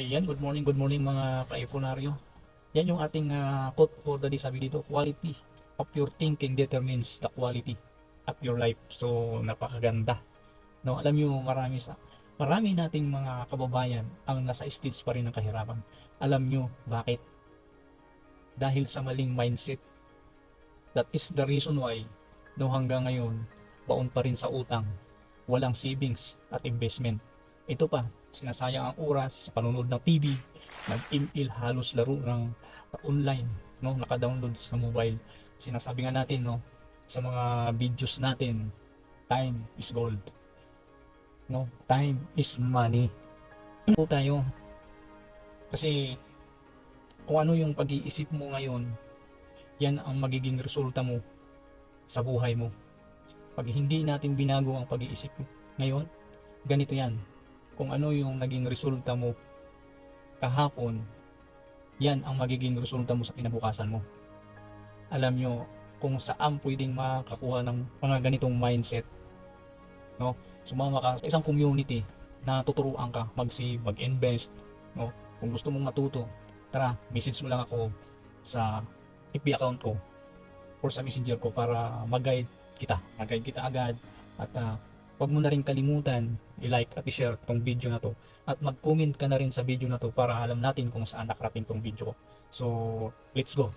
Ayan, good morning, good morning mga ka-ipunaryo. Yan yung ating ah, quote for the day. Sabi dito, quality of your thinking determines the quality of your life. So, napakaganda. No, alam nyo, marami sa marami nating mga kababayan ang nasa stage pa rin ng kahirapan. Alam nyo, bakit? Dahil sa maling mindset. That is the reason why no hanggang ngayon, baon pa rin sa utang, walang savings at investment. Ito pa, sinasayang ang oras sa panonood ng TV, nag-email halos laro ng online, no, naka-download sa mobile. Sinasabi nga natin, no, sa mga videos natin, time is gold. No, time is money. Po tayo. Kasi kung ano yung pag-iisip mo ngayon, yan ang magiging resulta mo sa buhay mo. Pag hindi natin binago ang pag-iisip ngayon, ganito yan. Kung ano yung naging resulta mo kahapon, yan ang magiging resulta mo sa kinabukasan mo. Alam nyo kung saan pwedeng makakuha ng mga ganitong mindset. No? Sumama ka sa isang community na tuturuan ka mag-save, mag-invest. No? Kung gusto mong matuto, tara, message mo lang ako sa FB account ko or sa messenger ko para mag-guide kita. Mag-guide kita agad at ah, Huwag mo na rin kalimutan i-like at i-share tong video na to at mag-comment ka na rin sa video na to para alam natin kung saan nakarating tong video ko. So, let's go.